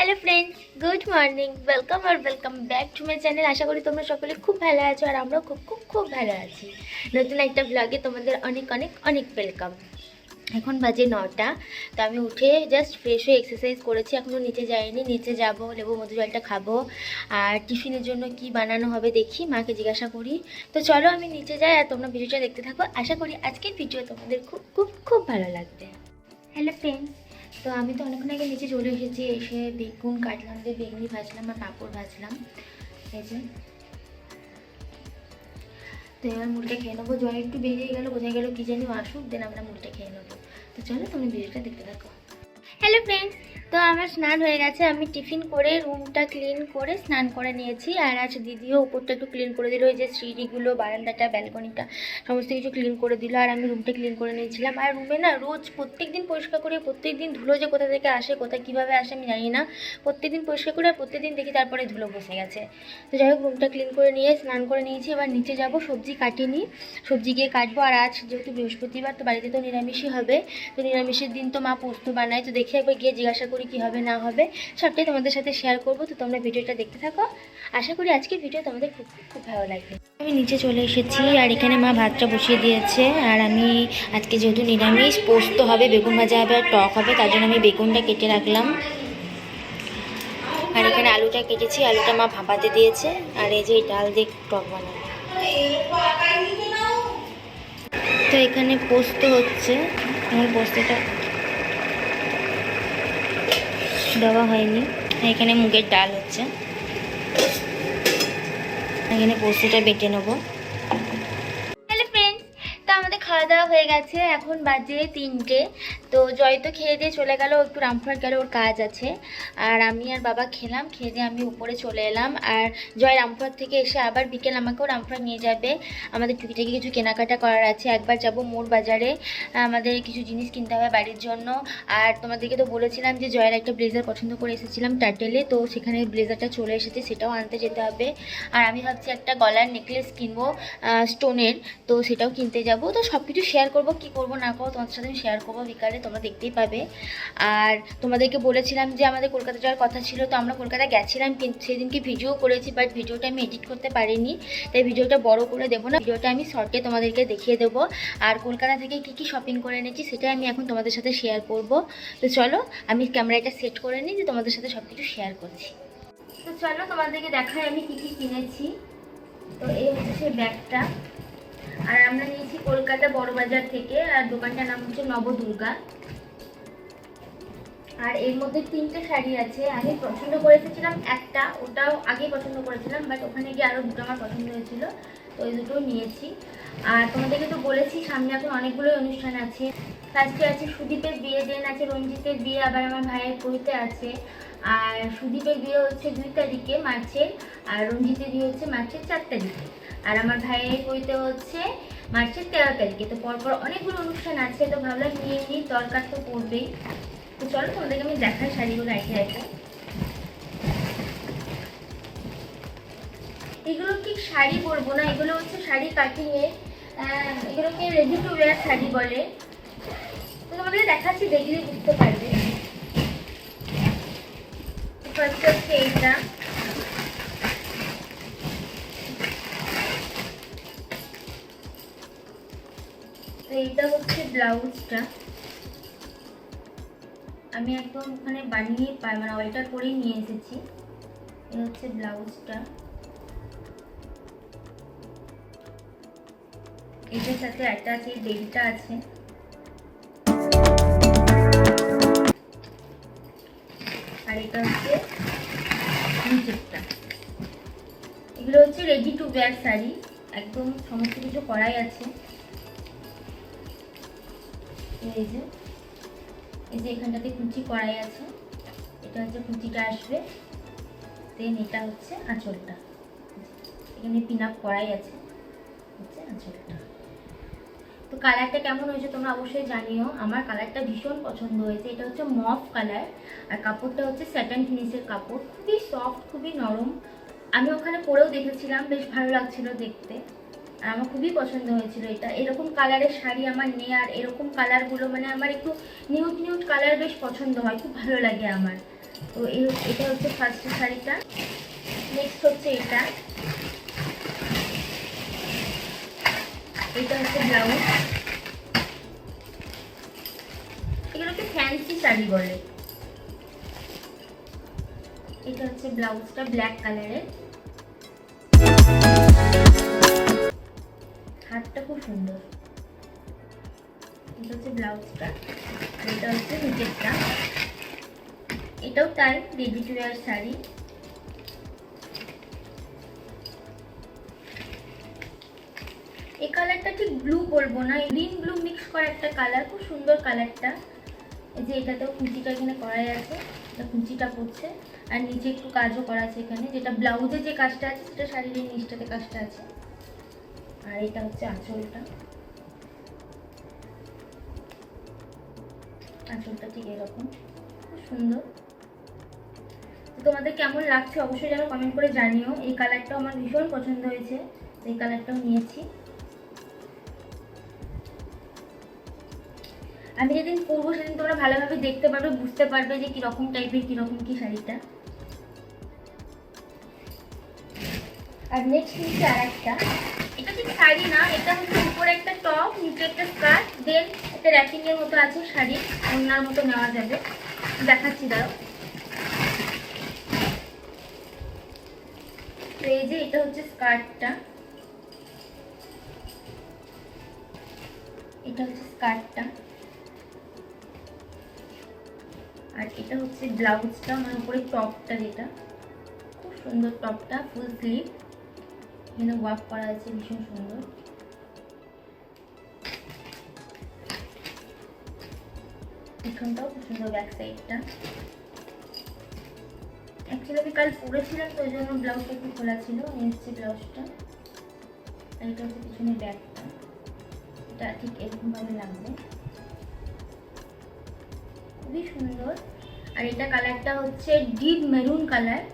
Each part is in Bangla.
Hello friends good morning welcome R welcome back to my channel আশা করি তোমরা সকলে খুব ভালো আছো আর আমরাও খুব খুব খুব ভালো আছি। নতুন একটা ব্লগে তোমাদের অনেক অনেক অনেক ওয়েলকাম এখন বাজে নটা, তো আমি উঠে জাস্ট ফ্রেশ হয়ে এক্সারসাইজ করেছি। এখনও নিচে যাইনি, নিচে যাব, লেবু, মধু জলটা খাব। আর টিফিনের জন্য কি বানানো হবে দেখি, মাকে জিজ্ঞাসা করি। তো চলো আমি নিচে যাই আর তোমরা ভিডিওটা দেখতে থাকো। আশা করি আজকের ভিডিও তোমাদের খুব খুব খুব ভালো লাগবে। হ্যালো ফ্রেন্ডস তো আমি তো অনেকক্ষণ আগে নিচে চলে এসেছি, এসে বেগুন কাটলাম, যে বেগুনি ভাজলাম আর পাঁপড় ভাজলাম। এই যে। তো এবার মুড়িটা খেয়ে নেব। জল একটু বেরিয়ে গেলো, বোঝা গেলো কি জানি আসুক দেন আমরা মুড়িটা খেয়ে নেব। তো চলো তুমি ভিডিওটা দেখতে থাকো। হ্যালো ফ্রেন্ডস তো আমার স্নান হয়ে গেছে, আমি টিফিন করে রুমটা ক্লিন করে স্নান করে নিয়েছি। আর আজ দিদিও উপরটা একটু ক্লিন করে দিল, ওই যে সিঁড়িগুলো, বারান্দাটা, ব্যালকনিটা, সমস্ত কিছু ক্লিন করে দিল। আর আমি রুমটা ক্লিন করে নিয়েছিলাম। আর রুমে না রোজ প্রত্যেক দিন পরিষ্কার করে প্রত্যেক দিন ধুলো যে কোথা থেকে আসে, কোথায় কীভাবে আসে আমি জানি না। প্রত্যেক দিন পরিষ্কার করে আর প্রত্যেক দিন দেখি তারপরে ধুলো বসে গেছে। তো যাই হোক, রুমটা ক্লিন করে নিয়ে স্নান করে নিয়েছি। এবার নিচে যাব, সবজি কাটিয়ে নিই সবজি গিয়ে কাটবো। আর আজ যেহেতু বৃহস্পতিবার, তো বাড়িতে তো নিরামিষই হবে। তো নিরামিষের দিন তো মা পোস্ত বানায়, তো দেখে একবার গিয়ে জিজ্ঞাসা কী হবে, না হবে, সবটাই তোমাদের সাথে শেয়ার করব। তো তোমরা ভিডিওটা দেখতে থাকো। আশা করি আজকের ভিডিও তোমাদের খুব খুব ভালো লাগবে। আমি নিচে চলে এসেছি, আর এখানে মা ভাতটা বসিয়ে দিয়েছে। আর আমি আজকে যেহেতু নিরামিষ, পোস্ত হবে, বেগুন ভাজা হবে, আর টক হবে, তার জন্য আমি বেগুনটা কেটে রাখলাম। আর এখানে আলুটা কেটেছি, আলুটা মা ভাপাতে দিয়েছে। আর এই যে ডাল দিয়ে টক বানাবো। তো এখানে পোস্ত হচ্ছে। আমার পোস্তটা দেওয়া হয়নি। এখানে মুগের ডাল হচ্ছে। এখানে পোস্তটা বেটে নেব। খাওয়া দাওয়া হয়ে গেছে। এখন বাজে তিনটে। তো জয় তো খেয়ে দিয়ে চলে গেল, একটু রামপুরহাট গেল ওর কাজ আছে। আর আমি আর বাবা খেলাম, খেয়ে দিয়ে আমি উপরে চলে এলাম। আর জয় রামপুরহাট থেকে এসে আবার বিকেল আমাকেও রামপুরহাট নিয়ে যাবে। আমাদের টুকিটাকি কিছু কেনাকাটা করার আছে, একবার যাব মোড় বাজারে। আমাদের কিছু জিনিস কিনতে হবে বাড়ির জন্য। আর তোমাদেরকে তো বলেছিলাম যে জয়ের একটা ব্লেজার পছন্দ করে এসেছিলাম টার্টেলে তো সেখানে ব্লেজারটা চলে এসেছে, সেটাও আনতে যেতে হবে। আর আমি ভাবছি একটা গলার নেকলেস কিনবো স্টোনের তো সেটাও কিনতে যাব। তো সব কিছু শেয়ার করব, কী করব না করব তোমাদের সাথে আমি শেয়ার করব বিকালে। তোমরা দেখতেই পাবে। আর তোমাদেরকে বলেছিলাম যে আমাদের কলকাতা যাওয়ার কথা ছিল, তো আমরা কলকাতা গেছিলাম কিন্তু সেদিনকে ভিডিও করেছি বাট ভিডিওটা আমি এডিট করতে পারিনি। তাই ভিডিওটা বড় করে দেবো না ভিডিওটা আমি শর্টে তোমাদেরকে দেখিয়ে দেবো। আর কলকাতা থেকে কী কী শপিং করে এনেছি, সেটাই আমি এখন তোমাদের সাথে শেয়ার করব। তো চলো, আমি ক্যামেরাটা সেট করে নিই, যে তোমাদের সাথে সব কিছু শেয়ার করছি। তো চলো, তোমাদেরকে দেখাই আমি কি কি কিনেছি। তো এই হচ্ছে ব্যাগটা। আর আমরা নিয়েছি কলকাতা বড়বাজার থেকে, আর দোকানটার নাম হচ্ছে নবদুর্গা। আর এর মধ্যে তিনটে শাড়ি আছে। আমি পছন্দ করে এসেছিলাম একটা, ওটাও আগে পছন্দ করেছিলাম বাট ওখানে গিয়ে আরও দুটো আমার পছন্দ হয়েছিল, তো ওই দুটো নিয়েছি। আর তোমাদেরকে তো বলেছি, সামনে এখন অনেকগুলোই অনুষ্ঠান আছে। ফার্স্টে আছে সুদীপের বিয়ে দেন আছে রঞ্জিতের বিয়ে, আবার আমার ভাইয়ের কবিতে আছে। আর সুদীপের বিয়ে হচ্ছে দুই তারিখে, মার্চের, আর রঞ্জিতের বিয়ে হচ্ছে মার্চের চার তারিখে। আর আমার ভাইয়ের বইতে হচ্ছে মার্চের তেরো তারিখে। তো পরপর অনেকগুলো অনুষ্ঠান আছে, তো ভাবলাম নিয়ে নিই দরকার তো পড়বেই। তো চলো তোমাদেরকে আমি দেখাই শাড়িগুলো একে একে। এগুলো ঠিক শাড়ি পরবো না? এগুলো হচ্ছে শাড়ি কাটিংয়ে এগুলোকে রেডি টু ওয়্যার শাড়ি বলে? তো তোমাদের দেখাচ্ছি দেখলে বুঝতে পারবে। ফার্স্ট হচ্ছে এইটা। ব্লাউজটা। আমি একদম ওখানে বানিয়ে মানে অল্টার করেই নিয়ে এসেছি। এই হচ্ছে ব্লাউজটা। এটার সাথে একটা আছে বেলটা আছে। আর এটা হচ্ছে নিচেরটা এগুলো হচ্ছে রেডি টু ওয়্যার শাড়ি। একদম সমস্ত কিছু করাই আছে। এই যে এই যে এখানটাতে কুচি করাই আছে, এটা হচ্ছে কুচিটা আসবে দেন এটা হচ্ছে আঁচলটা, এখানে পিন আপ করাই আছে, হচ্ছে আঁচলটা। তো কালারটা কেমন হয়েছে তোমরা অবশ্যই জানিও, আমার কালারটা ভীষণ পছন্দ হয়েছে, এটা হচ্ছে মফ কালার, আর কাপড়টা হচ্ছে স্যাটান ফিনিশের কাপড়, খুবই সফট খুবই নরম, আমি ওখানে পরেও দেখেছিলাম, বেশ ভালো লাগছিল দেখতে। আর আমার খুবই পছন্দ হয়েছিল এটা। এরকম কালারের শাড়ি আমার নেই, আর এরকম কালারগুলো মানে আমার একটু নিউট নিউট কালার বেশ পছন্দ হয়, খুব ভালো লাগে আমার। তো এই এটা হচ্ছে ফার্স্ট শাড়িটা। নেক্সট হচ্ছে এটা। এটা হচ্ছে ব্লাউজ এগুলোকে ফ্যান্সি শাড়ি বলে। এটা হচ্ছে ব্লাউজটা ব্ল্যাক কালারের সুন্দর। এটা হচ্ছে ব্লাউজটা এটা হচ্ছে নিচেরটা এটাও তাই রেডি টু ওয়ার শাড়ি। এই কালারটা ঠিক ব্লু বলব না গ্রিন ব্লু মিক্স করা একটা কালার খুব সুন্দর কালারটা এই যে এটাতেও কুচিটা এখানে করাই আছে, এটা কুচিটা পড়ছে আর নিচে একটু কাজও করা আছে এখানে, যেটা ব্লাউজে যে কাজটা আছে, সেটা শাড়ির নিচটাতে কাজটা আছে। আর এটা হচ্ছে আঁচলটা। আঁচলটা ঠিক এরকম। খুব সুন্দর। তোমাদের কেমন লাগছে অবশ্যই যেন কমেন্ট করে জানিও। এই কালারটাও আমার ভীষণ পছন্দ হয়েছে। এই কালারটাও নিয়েছি। আমি যেদিন পরবো সেদিন তোমরা ভালোভাবে দেখতে পারবে, বুঝতে পারবে যে কীরকম টাইপের কীরকম কি শাড়িটা। আর নেক্সট নিচ্ছে আর একটা শাড়ি না, এটা হচ্ছে উপরে একটা টপ, নিচে একটা স্কার্ট দেন মতো আছে শাড়ি মতো নেওয়া যাবে। দেখাচ্ছি এই যে এটা হচ্ছে স্কার্টটা। এটা হচ্ছে স্কার্টটা। আর এটা হচ্ছে ব্লাউজটা মানে উপরে টপটা যেটা। খুব সুন্দর টপটা ফুল স্লিভ এখানে ওয়ার্ক করা আছে, ভীষণ সুন্দর। এখানটাও খুব সুন্দর ব্যাক সাইডটা অ্যাকচুয়ালি আমি কাল পরেছিলাম তো ওই জন্য ব্লাউজটা একটু খোলা ছিল এসছে ব্লাউজটা এটা হচ্ছে পিছনে ব্যাগটা এটা ঠিক এরকমভাবে লাগবে। খুবই সুন্দর। আর এটা কালারটা হচ্ছে ডিপ মেরুন কালার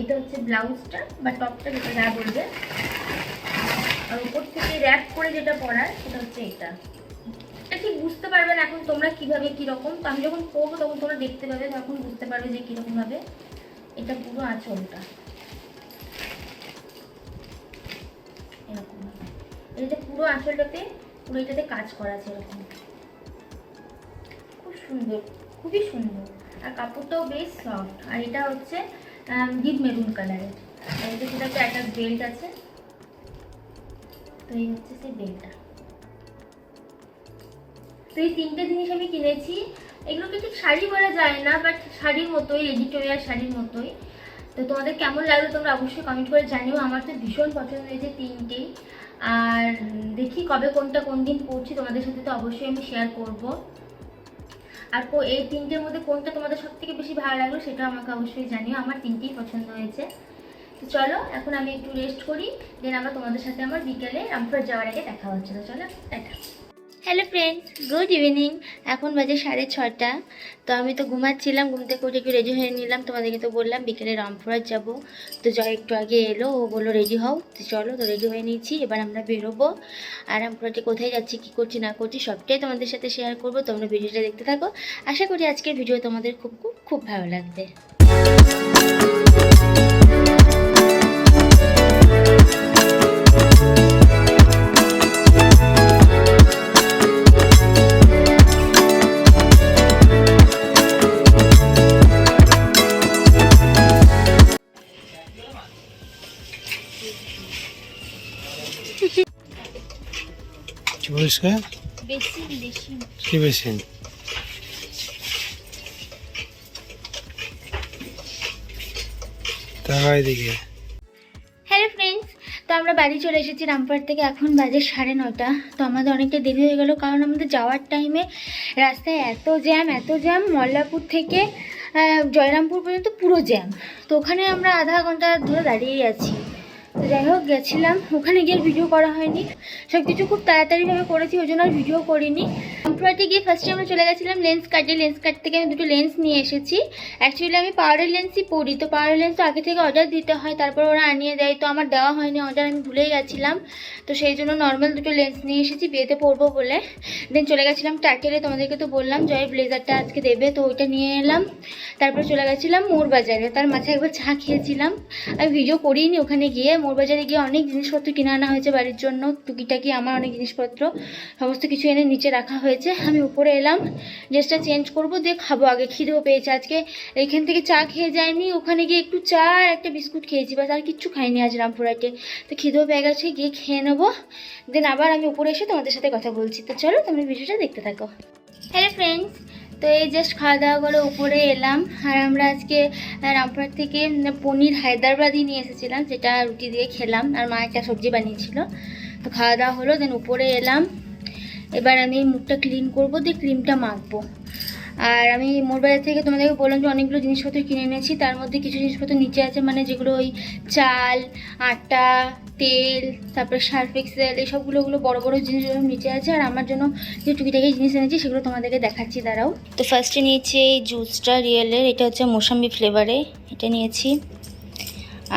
এটা হচ্ছে ব্লাউজটা বা টপটা যেটা যা বলবে। আর উপর থেকে র্যাপ করে যেটা পরার সেটা হচ্ছে এটা। এটা ঠিক বুঝতে পারবে না এখন তোমরা কীভাবে কীরকম তো আমি যখন পরবো তখন তোমরা দেখতে পাবে, তখন বুঝতে পারবে যে কীরকম ভাবে এটা পুরো আঁচলটা। এরকম এটা পুরো আঁচলটাতে, পুরো এটাতে কাজ করা আছে এরকম। খুব সুন্দর, খুবই সুন্দর। আর কাপড়টাও বেশ সফট আর এটা হচ্ছে ডিপ মেরুন কালারের আর এটা সেটাতে একটা বেল্ট আছে। তো এই হচ্ছে সেই বেল্টটা তো এই তিনটে জিনিস আমি কিনেছি। এগুলোকে ঠিক শাড়ি বলা যায় না বাট শাড়ির মতোই ওয়ার শাড়ির মতোই। তো তোমাদের কেমন লাগল তোমরা অবশ্যই কমেন্ট করে জানিও। আমার তো ভীষণ পছন্দ হয়েছে তিনটেই আর দেখি কবে কোনটা কোন দিন পড়ছি তোমাদের সাথে তো অবশ্যই আমি শেয়ার করব। আর এই তিনটের মধ্যে কোনটা তোমাদের সব থেকে বেশি ভালো লাগল, সেটা আমাকে অবশ্যই জানিও। আমার তিনটেই পছন্দ হয়েছে। চলো, এখন আমি একটু রেস্ট করি দেন আবার তোমাদের সাথে আমার বিকেলে রামপুর যাওয়ার আগে দেখা হচ্ছে। তো চলো tata hello friends good evening এখন বাজে সাড়ে ছটা তো আমি তো ঘুমাচ্ছিলাম, ঘুম থেকে একটু রেডি হয়ে নিলাম। তোমাদেরকে তো বললাম, বিকেলে রামপুরহাট যাব। তো জয় একটু আগে এলো, ও বলল রেডি হও। তো চলো, তো রেডি হয়ে নিয়েছি। এবার আমরা বেরোবো। আর রামপুরহাটে কোথায় যাচ্ছি, কী করছি, না করছি, সবটাই তোমাদের সাথে শেয়ার করব। তোমরা ভিডিওটা দেখতে থাকো। আশা করি আজকের ভিডিও তোমাদের খুব খুব খুব ভালো লাগবে। বেশি কি এদিকে। হ্যালো ফ্রেন্ডস তো আমরা বাড়ি চলে এসেছি রামপুরহাট থেকে এখন বাজে সাড়ে নটা তো আমাদের অনেকটা দেরি হয়ে গেল কারণ আমাদের যাওয়ার টাইমে রাস্তায় এত জ্যাম এত জ্যাম মল্লাপুর থেকে জয়রামপুর পর্যন্ত পুরো জ্যাম তো ওখানে আমরা আধা ঘণ্টা ধরে দাঁড়িয়েই আছি। যাই হোক, গেছিলাম। ওখানে গিয়ে ভিডিও করা হয়নি। সব কিছু খুব তাড়াতাড়িভাবে করেছি, ওই জন্য আর ভিডিও করিনি। রামপুরহাটে গিয়ে ফার্স্টে আমরা চলে গেছিলাম লেন্স কাটে লেন্স কাট থেকে আমি দুটো লেন্স নিয়ে এসেছি। অ্যাকচুয়ালি আমি পাওয়ারের লেন্সই পরি, তো পাওয়ারের লেন্স তো আগে থেকে অর্ডার দিতে হয়, তারপর ওরা আনিয়ে দেয়, তো আমার দেওয়া হয়নি অর্ডার আমি ভুলেই গেছিলাম। তো সেই জন্য নর্মাল দুটো লেন্স নিয়ে এসেছি, বিয়েতে পরবো বলে। দেন চলে গেছিলাম টার্কেলে তোমাদেরকে তো বললাম, জয় ব্লেজারটা আজকে দেবে, তো ওইটা নিয়ে এলাম। তারপর চলে গেছিলাম মোর বাজারে তার মাঝে একবার চা খেয়েছিলাম। আমি ভিডিও করিনি ওখানে গিয়ে মোর বাজারে গিয়ে অনেক জিনিসপত্র কিনে আনা হয়েছে বাড়ির জন্য, টুকিটাকি আমার অনেক জিনিসপত্র, সমস্ত কিছু এনে নিচে রাখা হয়েছে। আমি উপরে এলাম ড্রেসটা চেঞ্জ করব, দিয়ে খাব। আগে খিদেও পেয়েছে আজকে। এখান থেকে চা খেয়ে যায়নি, ওখানে গিয়ে একটু চা আর একটা বিস্কুট খেয়েছি, বাস আর কিচ্ছু খাইনি আজ রামপুরহাটে। তো খিদেও পেয়ে গেছে, গিয়ে খেয়ে নেব। দেন আবার আমি উপরে এসে তোমাদের সাথে কথা বলছি। তো চলো, তোমরা ভিডিওটা দেখতে থাকো। হ্যালো ফ্রেন্ডস তো এই জাস্ট খাওয়া দাওয়া করে উপরে এলাম। আর আমরা আজকে রামপুরহাট থেকে পনির হায়দ্রাবাদি নিয়ে এসেছিলাম, যেটা রুটি দিয়ে খেলাম। আর মা একটা সবজি বানিয়েছিল। তো খাওয়া দাওয়া হলো, দেন উপরে এলাম। এবার আমি মুখটা ক্লিন করব, দিয়ে ক্রিমটা মাখবো। আর আমি মোর বাজার থেকে তোমাদেরকে বললাম যে অনেকগুলো জিনিসপত্র কিনে এনেছি, তার মধ্যে কিছু জিনিসপত্র নিচে আছে মানে যেগুলো ওই চাল, আটা, তেল, তারপরে সার্ফ এক্সেল এই সবগুলো ওগুলো বড় বড় জিনিসগুলো নিচে আছে, আর আমার জন্য যে টুকিটাকি জিনিস এনেছি, সেগুলো তোমাদেরকে দেখাচ্ছি, দাঁড়াও। তো ফার্স্টে নিয়েছি এই জুসটা রিয়েলের এটা হচ্ছে মোসাম্বি ফ্লেভারে এটা নিয়েছি।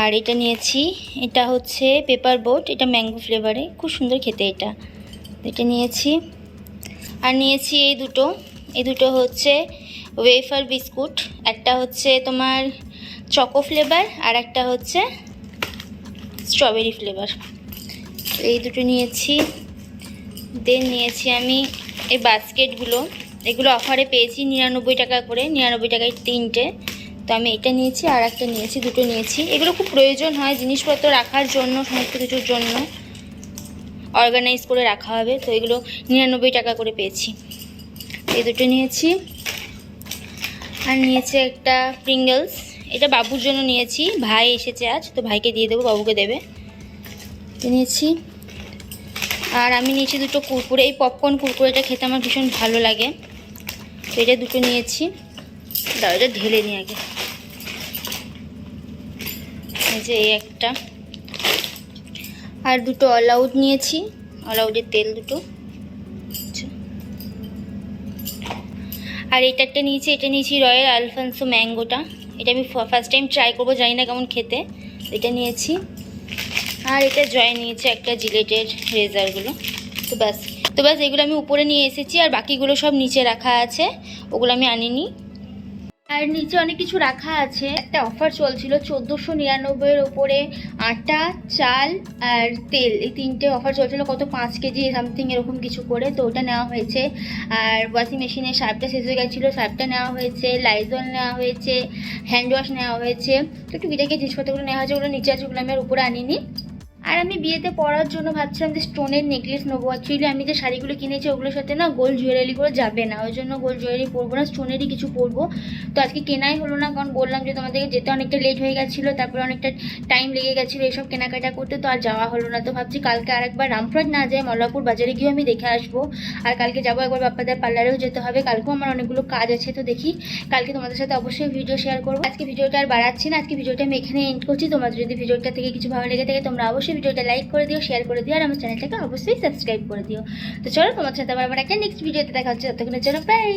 আর এটা নিয়েছি, এটা হচ্ছে পেপার বোট এটা ম্যাঙ্গো ফ্লেভারে খুব সুন্দর খেতে এটা। এটা নিয়েছি। আর নিয়েছি এই দুটো। এই দুটো হচ্ছে ওয়েফার বিস্কুট একটা হচ্ছে তোমার চকো ফ্লেভার আর একটা হচ্ছে স্ট্রবেরি ফ্লেভার এই দুটো নিয়েছি। দেন নিয়েছি আমি এই বাস্কেটগুলো এগুলো অফারে পেয়েছি নিরানব্বই টাকা করে, নিরানব্বই টাকায় তিনটে। তো আমি এটা নিয়েছি আর একটা নিয়েছি, দুটো নিয়েছি। এগুলো খুব প্রয়োজন হয় জিনিসপত্র রাখার জন্য, সমস্ত কিছুর জন্য। অর্গানাইজ করে রাখা হবে। তো এগুলো নিরানব্বই টাকা করে পেয়েছি। এই দুটো নিয়েছি। আর নিয়েছে একটা প্রিঙ্গলস এটা বাবুর জন্য নিয়েছি। ভাই এসেছে আজ, তো ভাইকে দিয়ে দেবো, বাবুকে দেবে। নিয়েছি। আর আমি নিয়েছি দুটো কুরকুরে। এই পপকর্ন কুরকুরেটা খেতে আমার ভীষণ ভালো লাগে। তো এটা দুটো নিয়েছি। দাও, এটা ঢেলে নিই আগে। এই যে এই একটা। আর দুটো অল আউট নিয়েছি। অল আউটের তেল দুটো। আর একটা নিয়েছি, এটা নিয়েছি রয়্যাল আলফান্সো ম্যাঙ্গোটা। এটা আমি ফার্স্ট টাইম ট্রাই করব, জানি না কেমন খেতে। এটা নিয়েছি। আর এটা জয় নিয়েছে একটা জিলেটের রেজারগুলো। তো ব্যাস তো ব্যাস এগুলো আমি উপরে নিয়ে এসেছি আর বাকিগুলো সব নিচে রাখা আছে। ওগুলো আমি আনিনি। আর নিচে অনেক কিছু রাখা আছে। একটা অফার চলছিল, চোদ্দোশো নিরানব্বইয়ের ওপরে আটা, চাল আর তেল। এই তিনটে অফার চলছিল, কত পাঁচ কেজি সামথিং এরকম কিছু করে। তো ওটা নেওয়া হয়েছে। আর ওয়াশিং মেশিনের সার্ফটা শেষ হয়ে গেছিল সার্ফটা নেওয়া হয়েছে লাইজল নেওয়া হয়েছে হ্যান্ড ওয়াশ নেওয়া হয়েছে। তো টুকিটাকি জিনিসপত্রগুলো নেওয়া হয়েছে, ওগুলো নিচে আছে, ওগুলো আমি আর উপরে আনিনি। আর আমি বিয়েতে পরার জন্য ভাবছিলাম যে স্টোনের নেকলেস নেব। অ্যাকচুয়ালি আমি যে শাড়িগুলো কিনেছি, ওগুলোর সাথে না গোল্ড জুয়েলারিগুলো যাবে না। ওই জন্য গোল্ড জুয়েলারি পরবো না স্টোনেরই কিছু পরবো। তো আজকে কেনাই হলো না, কারণ বললাম যে তোমাদেরকে যেতে অনেকটা লেট হয়ে গেছিল, তারপরে অনেকটা টাইম লেগে গেছিল এসব কেনাকাটা করতে, তো আর যাওয়া হলো না। তো ভাবছি কালকে আরেকবার রামপুরহাট না যায় মল্লাপুর বাজারে গিয়েও আমি দেখে আসব। আর কালকে যাব একবার বাপ্পাদের পার্লারেও যেতে হবে। কালকেও আমার অনেকগুলো কাজ আছে, তো দেখি কালকে তোমাদের সাথে অবশ্যই ভিডিও শেয়ার করব। আজকে ভিডিওটা আর বাড়াচ্ছি না, আজকে ভিডিওটা আমি এখানে এন্ড করছি। তোমাদের যদি ভিডিওটা থেকে কিছু ভালো লেগে থাকে, তোমরা অবশ্যই ভিডিওটা লাইক করে দিও শেয়ার করে দিও, আর আমার চ্যানেলটাকে অবশ্যই সাবস্ক্রাইব করে দিও। তো চলো তোমার সাথে আবার আবার একটা নেক্সট ভিডিওতে দেখা হচ্ছে, ততক্ষণের জন্য বাই